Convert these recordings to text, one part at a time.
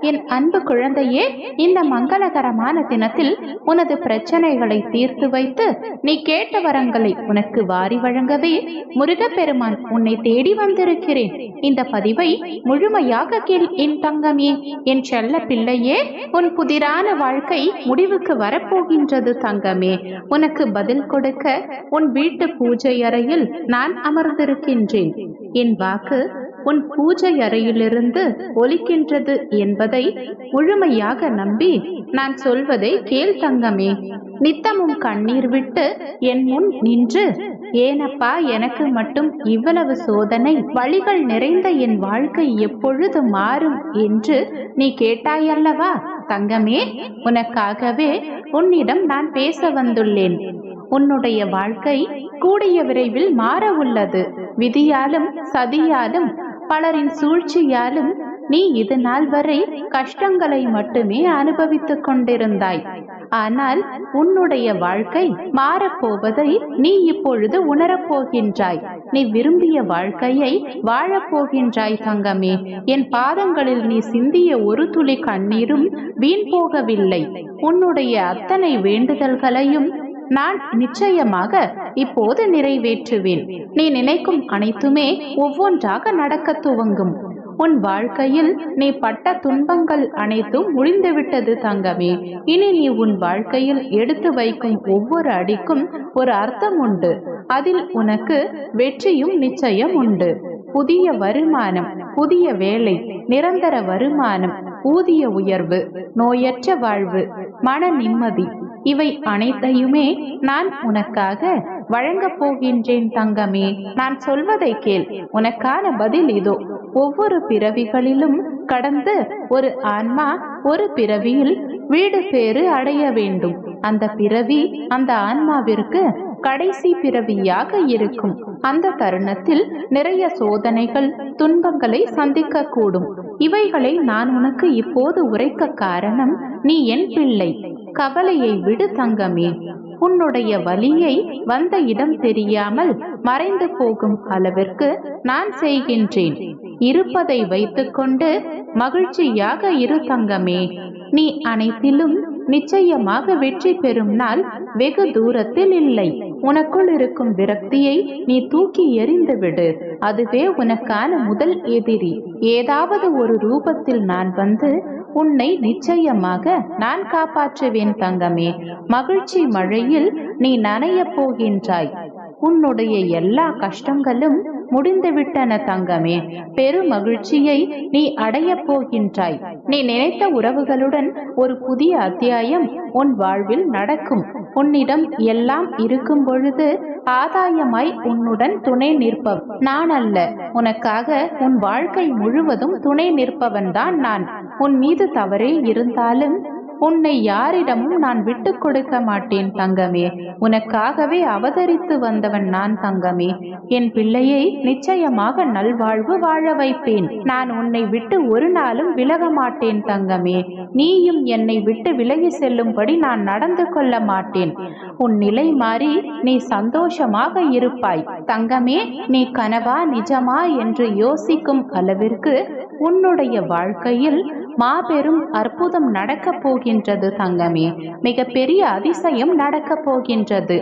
என் அன்பு குழந்தையே இந்த மங்களகரமான தினத்தில் உனது பிரச்சனைகளை தீர்த்து வைத்து நீ கேட்ட வரங்களை உனக்கு வாரி வழங்கவே முருகப்பெருமான் உன்னை தேடி வந்திருக்கிறேன். இந்த பதிவை முழுமையாக கேள் என் தங்கமே. என் செல்ல பிள்ளையே உன் புதிரான வாழ்க்கை முடிவுக்கு வரப்போகின்றது தங்கமே. உனக்கு பதில் கொடுக்க உன் வீட்டு பூஜை அறையில் நான் அமர்ந்திருக்கின்றேன். என் வாக்கு உன் பூஜை அறையிலிருந்து ஒலிக்கின்றது என்பதை முழுமையாக நம்பி நான் சொல்வதை கேள் தங்கமே. நித்தமும் கண்ணீர் விட்டு என் முன் நின்று ஏனப்பா எனக்கு மட்டும் இவ்வளவு சோதனை வழிகள் நிறைந்த என் வாழ்க்கை எப்பொழுது மாறும் என்று நீ கேட்டாயல்லவா? தங்கமே உனக்காகவே உன்னிடம் நான் பேச வந்துள்ளேன். உன்னுடைய வாழ்க்கை கூடிய விரைவில் மாற உள்ளது. விதியாலும் சதியாலும் பலரின் சூழ்ச்சியாலும் நீ இது நாள் வரை கஷ்டங்களை மட்டுமே அனுபவித்துக் கொண்டிருந்தாய். ஆனால் உன்னுடைய வாழ்க்கை மாறப்போவதை நீ இப்பொழுது உணரப்போகின்றாய் நீ விரும்பிய வாழ்க்கையை வாழப்போகின்றாய் தங்கமே. என் பாதங்களில் நீ சிந்திய ஒரு துளி கண்ணீரும் வீண் போகவில்லை. உன்னுடைய அத்தனை வேண்டுதல்களையும் நான் நிச்சயமாக இப்போது நிறைவேற்றுவேன். நீ நினைக்கும் அனைத்துமே ஒவ்வொன்றாக நடக்க துவங்கும். உன் வாழ்க்கையில் நீ பட்ட துன்பங்கள் அனைத்தும் முடிந்துவிட்டது தங்கமே. இனி நீ உன் வாழ்க்கையில் எடுத்து வைக்கும் ஒவ்வொரு அடிக்கும் ஒரு அர்த்தம் உண்டு. அதில் உனக்கு வெற்றியும் நிச்சயம் உண்டு. புதிய வருமானம் புதிய வேலை நிரந்தர வருமானம் ஊதிய உயர்வு நோயற்ற வாழ்வு மன நிம்மதி இவை அனைத்தையுமே நான் உனக்காக வழங்கப் போகின்றேன் தங்கமே. நான் சொல்வதை கேள். உனக்கான பதில் இதோ. ஒவ்வொரு பிறவிகளிலும் கடந்து ஒரு ஆன்மா ஒரு பிறவியில் வீடு பேறு அடைய வேண்டும். அந்த பிறவி அந்த ஆன்மாவிற்கு கடைசி பிறவியாக இருக்கும். அந்த தருணத்தில் நிறைய சோதனைகள் துன்பங்களை சந்திக்க கூடும் இவைகளை நான் உனக்கு இப்போது உரைக்க காரணம் நீ என் பிள்ளை. கவலையை விடு தங்கமே. உன்னுடைய வலியை வந்த இடம் தெரியாமல் மறைந்து போகும் அளவிற்கு நான் செய்கின்றேன். இருப்பதை வைத்துக்கொண்டு மகிழ்ச்சியாக இரு தங்கமே. நீ அனைத்திலும் நிச்சயமாக வெற்றி பெறும் நாள் வெகு தூரத்தில் இல்லை. உனக்குள் இருக்கும் விரக்தியை நீ தூக்கி எறிந்துவிடு அதுவே உனக்கான முதல் எதிரி. ஏதாவது ஒரு ரூபத்தில் நான் வந்து உன்னை நிச்சயமாக நான் காப்பாற்றுவேன் தங்கமே. மகிழ்ச்சி மழையில் நீ நனையப் போகின்றாய். உன்னுடைய எல்லா கஷ்டங்களும் முடிந்துவிட்டன தங்கமே. பெரு மகிழ்ச்சியை நீ அடையப் போகின்றாய். நீ நினைத்த உறவுகளுடன் ஒரு புதிய அத்தியாயம் உன் வாழ்வில் நடக்கும். உன்னிடம் எல்லாம் இருக்கும் பொழுது ஆதாயமாய் உன்னுடன் துணை நிற்பவ் நான் அல்ல உனக்காக உன் வாழ்க்கை முழுவதும் துணை நிற்பவன் தான் நான். உன் மீது தவறே இருந்தாலும் உன்னை யாரிடமும் நான் விட்டு கொடுக்க மாட்டேன் தங்கமே. உனக்காகவே அவதரித்து வந்தவன் நான் தங்கமே. என் பிள்ளையை நிச்சயமாக நல்வாழ்வு வாழ வைப்பேன். நான் உன்னை விட்டு ஒரு நாளும் விலக மாட்டேன் தங்கமே. நீயும் என்னை விட்டு விலகி செல்லும்படி நான் நடந்து கொள்ள மாட்டேன். உன் நிலை மாறி நீ சந்தோஷமாக இருப்பாய். தங்கமே நீ கனவா நிஜமா என்று யோசிக்கும் அளவிற்கு உன்னுடைய வாழ்க்கையில் மாபெரும் அற்புதம் நடக்கப் போகின்றது தங்கமே. மிக பெரிய அதிசயம் நடக்கப் போகின்றது.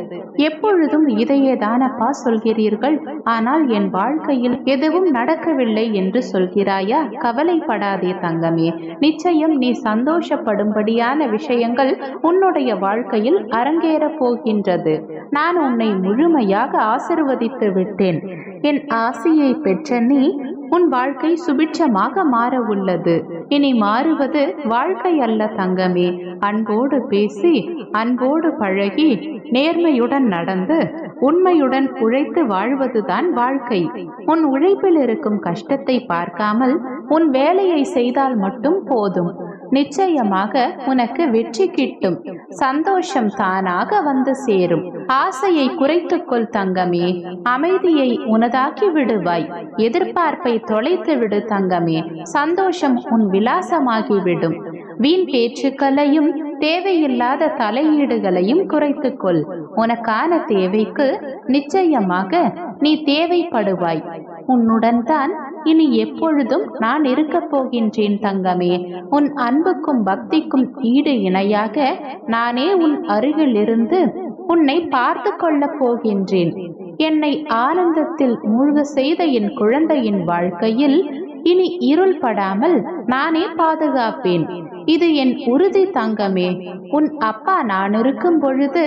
எப்பொழுதும் இதையே தானப்பா சொல்கிறீர்கள்? ஆனால் என் வாழ்க்கையில் எதுவும் நடக்கவில்லை என்று சொல்கிறாயா? கவலைப்படாதே தங்கமே. நிச்சயம் நீ சந்தோஷப்படும்படியான விஷயங்கள் உன்னுடைய வாழ்க்கையில் அரங்கேறப் போகின்றது. நான் உன்னை முழுமையாக ஆசிர்வதித்து விட்டேன். என் ஆசையை பெற்ற நீ உன் வாழ்க்கை சுபிட்சமாக மாற உள்ளது இனி மாறுவது வாழ்க்கை அல்ல தங்கமே. அன்போடு பேசி அன்போடு பழகி நேர்மையுடன் நடந்து உண்மையுடன் உழைத்து வாழ்வதுதான் வாழ்க்கை. உன் உழைப்பில் இருக்கும் கஷ்டத்தை பார்க்காமல் உன் வேலையை செய்தால் மட்டும் போதும். நிச்சயமாக உனக்கு வெற்றி கிட்டும். சந்தோஷம் தானாக வந்து சேரும். ஆசையை குறைத்துக்கொள் தங்கமே. அமைதியை உனதாக்கி விடுவாய் எதிர்பார்ப்பை தொலைத்து விடு தங்கமே. சந்தோஷம் உன் விலாசமாகிவிடும். வீண் பேச்சுக்களையும் தேவையில்லாத தலையீடுகளையும் குறைத்துக்கொள். உனக்கான தேவைக்கு நிச்சயமாக நீ தேவைப்படுவாய். உன்னுடன் தான் இனி எப்பொழுதும் நான் இருக்கப் போகின்றேன் தங்கமே. உன் அன்புக்கும் பக்திக்கும் ஈடு இணையாக நானே உன் அருகில் இருந்து உன்னை பார்த்து கொள்ளப் போகின்றேன். என்னை ஆனந்தத்தில் மூழ்க செய்த என் குழந்தையின் வாழ்க்கையில் இனி இருள் படாமல் நானே பாதுகாப்பேன். இது என் உறுதி தங்கமே. உன் அப்பா நான் இருக்கும் பொழுது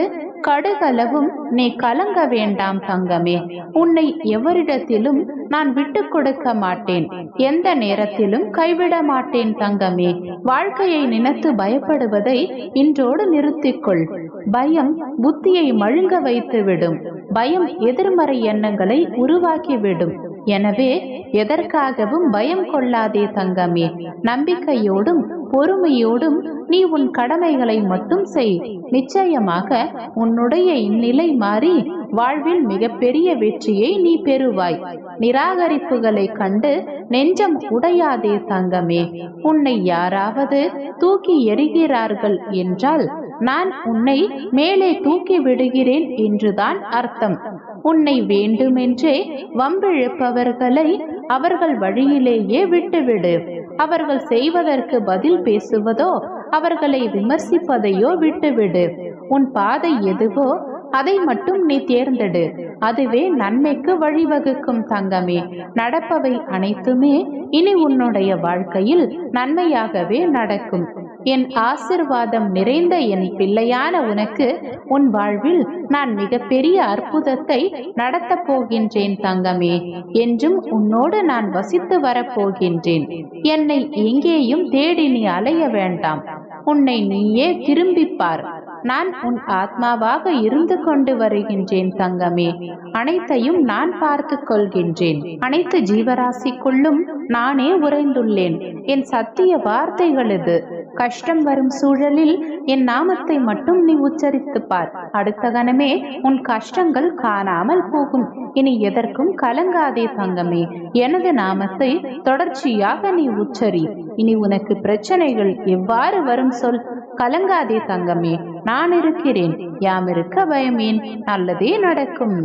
கடுகளவும் நீ கலங்க வேண்டாம் தங்கமே உன்னை எவரிடத்திலும் நான் விட்டு கொடுக்க மாட்டேன். எந்த நேரத்திலும் கைவிட மாட்டேன் தங்கமே. வாழ்க்கையை நினைத்து பயப்படுவதை இன்றோடு நிறுத்திக்கொள். பயம் புத்தியை மழுங்க வைத்துவிடும். பயம் எதிர்மறை எண்ணங்களை உருவாக்கிவிடும். எனவே எதற்காகவும் பயம் கொள்ளாதே தங்கமே. நம்பிக்கையோடும் பொறுமையோடும் நீ உன் கடமைகளை மட்டும் செய். நிச்சயமாக உன்னுடைய இந்நிலை மாறி வாழ்வில் மிகப்பெரிய வெற்றியை நீ பெறுவாய். நிராகரிப்புகளை கண்டு நெஞ்சம் உடையாதே தங்கமே. உன்னை யாராவது தூக்கி எறிகிறார்கள் என்றால் நான் உன்னை மேலே தூக்கி விடுகிறேன் என்றுதான் அர்த்தம். உன்னை வேண்டுமென்றே வம்பிழுப்பவர்களை அவர்கள் வழியிலேயே விட்டுவிடு. அவர்கள் செய்வதற்கு பதில் பேசுவதோ அவர்களை விமர்சிப்பதையோ விட்டுவிடு. உன் பாதை எதுவோ அதை மட்டும் நீ தேர்ந்தெடு. அதுவே நன்மைக்கு வழிவகுக்கும் தங்கமே. நடப்பவை அனைத்துமே இனி உன்னுடைய வாழ்க்கையில் நன்மையாகவே நடக்கும். என் ஆசிர்வாதம் நிறைந்த என் பிள்ளையான உனக்கு உன் வாழ்வில் நான் மிகப்பெரிய அற்புதத்தை நடத்தப் போகின்றேன் தங்கமே. என்றும் உன்னோடு நான் வசித்து வரப்போகின்றேன் என்னை எங்கேயும் தேடி நீ அலைய வேண்டாம். உன்னை நீயே திரும்பிப்பார். நான் உன் ஆத்மாவாக இருந்து கொண்டு வருகின்றேன் தங்கமே. அனைத்தையும் நான் பார்த்து கொள்கின்றேன். அனைத்து ஜீவராசிக்குள்ளும் நானே உறைந்துள்ளேன். என் சத்திய வார்த்தைகள் இது. கஷ்டம் வரும் சூழலில் என் நாமத்தை மட்டும் நீ உச்சரித்து பார். அடுத்த கணமே உன் கஷ்டங்கள் காணாமல் போகும். இனி எதற்கும் கலங்காதே தங்கமே. எனது நாமத்தை தொடர்ச்சியாக நீ உச்சரி. இனி உனக்கு பிரச்சனைகள் எவ்வாறு வரும் சொல். கலங்காதே தங்கமே. நான் இருக்கிறேன். யாம் இருக்க பயமேன். நல்லதே நடக்கும்.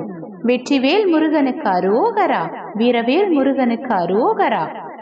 வெற்றிவேல் முருகனுக்கு அரோகரா. வீரவேல் முருகனுக்கு அரோகரா.